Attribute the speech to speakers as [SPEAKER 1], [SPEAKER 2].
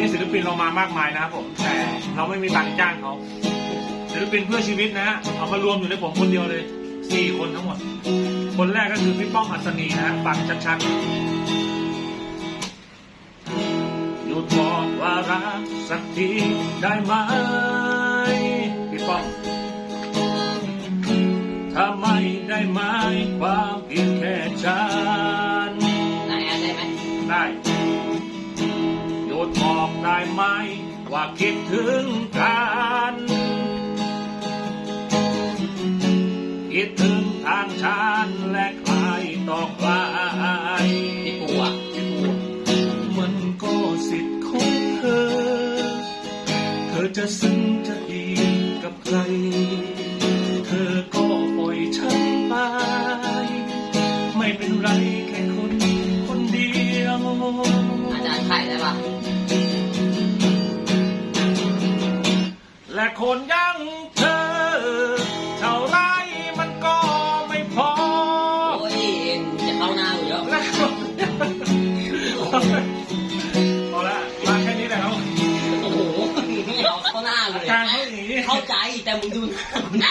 [SPEAKER 1] นี้ศิลปินเรามามากมายนะครับผมแต่เราไม่มีตังค์จ้างเขาศิลปินเพื่อชีวิตนะฮะเอามารวมอยู่ในผมคนเดียวเลยสี่คนทั้งหมด คนแรกก็คือพี่ป้องอัศนีนะฮะฟังชัดๆหยุดบอกว่ารักสักทีได้ไหมพี่ป้องถ้าไม่ได้ไหมความเพียงแค่ฉัน
[SPEAKER 2] นายแอนได้ไหม
[SPEAKER 1] ได้หยุดบอก ได้ไหมว่าคิดถึงกันคิดถึงทางฉันและใครต่อใคร
[SPEAKER 2] พี่ปูอะพี่ปู
[SPEAKER 1] มันก็สิทธิ์ของเธอ เธอจะซึ้งจะดีกับใคร เธอก็ปล่อยฉันไป ไม่เป็นไรแค่คนคนเดียว
[SPEAKER 2] อาจารย์ไข่ได้ปะ
[SPEAKER 1] และคนอยังเธอ เท่าไรมันก็ไม่พอ
[SPEAKER 2] โอ้ยจะเข้าหน้าอยู่เยอะ
[SPEAKER 1] และคนพอละมาแค่นี้แหละครับ
[SPEAKER 2] โอ้โหไม่เอาเข้าหน้าเลย
[SPEAKER 1] การเขาอย่างนี้
[SPEAKER 2] เข้าใจแต่มึงดูหน้ากูนะ